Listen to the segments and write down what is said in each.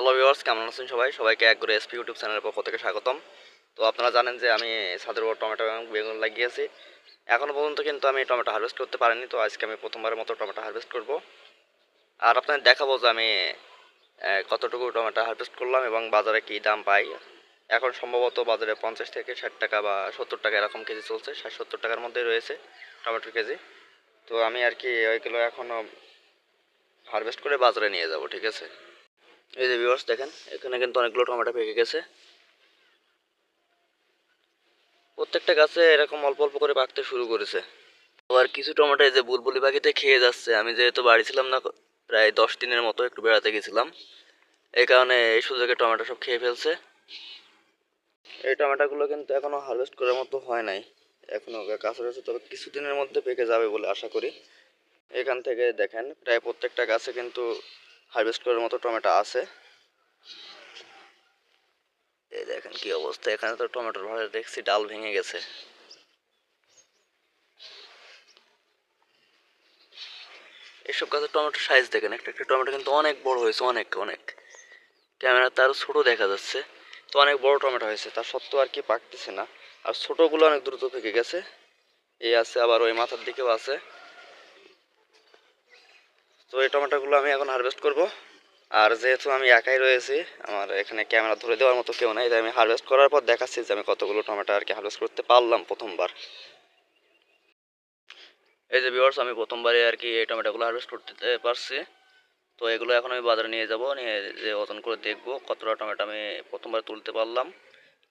Hello viewers কেমন আছেন সবাই? সবাইকে এক করে এসপি ইউটিউব চ্যানেলের পক্ষ থেকে স্বাগতম। তো আপনারা জানেন যে আমি ছাদের উপর টমেটো এবং বেগুন লাগিয়েছি। এখনও পর্যন্ত কিন্তু আমি টমেটো হারভেস্ট করতে পারিনি, তো আজকে আমি প্রথমবারের মতো টমেটো হারভেস্ট করব। আর আপনাদের দেখাবো যে আমি কতটুকু টমেটো হারভেস্ট করলাম এবং বাজারে কী দাম পাই। এখন সম্ভবত বাজারে পঞ্চাশ থেকে ষাট টাকা বা সত্তর টাকা এরকম কেজি চলছে, ষাট সত্তর টাকার মধ্যে রয়েছে টমেটো কেজি। তো আমি আর কি ওইগুলো এখনও হারভেস্ট করে বাজারে নিয়ে যাব, ঠিক আছে? এই যে ভিউয়ার্স দেখেন, এখানে কিন্তু অনেকগুলো টমেটো পেকে গেছে। প্রত্যেকটা গাছে এরকম অল্প অল্প করে পাকতে শুরু করেছে। আবার কিছু টমেটো এই যে বুলবুলি পাখিতে খেয়ে যাচ্ছে। আমি যেহেতু বাড়ি ছিলাম না, প্রায় দশ দিনের মতো একটু বেড়াতে গেছিলাম। এই কারণে এই সুযোগে টমেটো সব খেয়ে ফেলছে। এই টমেটোগুলো কিন্তু এখনও হারভেস্ট করার মতো হয় নাই। এখনও গাছে রয়েছে, তবে কিছুদিনের মধ্যে পেকে যাবে বলে আশা করি। এখান থেকে দেখেন, প্রায় প্রত্যেকটা গাছে কিন্তু হারভেস্ট করার মতো টমেটো আছে। এই দেখেন কি অবস্থা, এখানে তো টমেটোর ভাড়া দেখছি ডাল ভেঙে গেছে। এসব গাছের টমেটোর সাইজ দেখেন, একটা একটা টমেটো কিন্তু অনেক বড় হয়েছে, অনেক অনেক। ক্যামেরা তারও ছোট দেখা যাচ্ছে, তো অনেক বড় টমেটো হয়েছে তার সত্ত্বেও আর কি পাকতেছে না। আর ছোটোগুলো অনেক দ্রুত থেকে গেছে। এই আছে, আবার ওই মাথার দিকেও আছে। তো এই টমেটোগুলো আমি এখন হারভেস্ট করব। আর যেহেতু আমি একাই রয়েছি, আমার এখানে ক্যামেরা ধরে দেওয়ার মতো কেউ নাই, তাই আমি হারভেস্ট করার পর দেখাচ্ছি যে আমি কতগুলো টমেটো আর কি হারভেস্ট করতে পারলাম প্রথমবার। এই যে ভিউয়ার্স আমি প্রথমবারে আর কি এই টমেটোগুলো হারভেস্ট করতে পারছি। তো এগুলো এখন আমি বাজারে নিয়ে যাব, নিয়ে যে ওজন করে দেখব কতটা টমেটো আমি প্রথমবার তুলতে পারলাম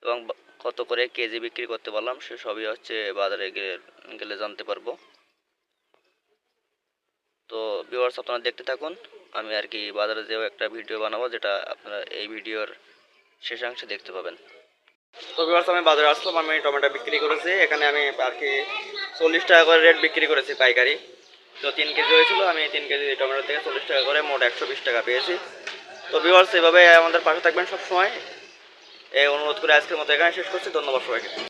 এবং কত করে কেজি বিক্রি করতে পারলাম, সে সবই হচ্ছে বাজারে গেলে গেলে জানতে পারব। ভিউয়ার্স আপনারা দেখতে থাকুন। আমি আর কি বাজারে যেও একটা ভিডিও বানাবো, যেটা আপনারা এই ভিডিওর শেষাংশে দেখতে পাবেন। তো ভিউয়ার্স আমি বাজারে আসলাম, আমি টমেটো বিক্রি করেছি। এখানে আমি আর কি চল্লিশ টাকা করে রেট বিক্রি করেছি পাইকারি। তো তিন কেজি হয়েছিল, আমি তিন কেজি টমেটো থেকে চল্লিশ টাকা করে মোট একশো বিশ টাকা পেয়েছি। তো ভিউয়ার্স এভাবে আমাদের পাশে থাকবেন সবসময়। এই অনুরোধ করে আজকের মতো এখানে শেষ করছি। ধন্যবাদ সবাইকে।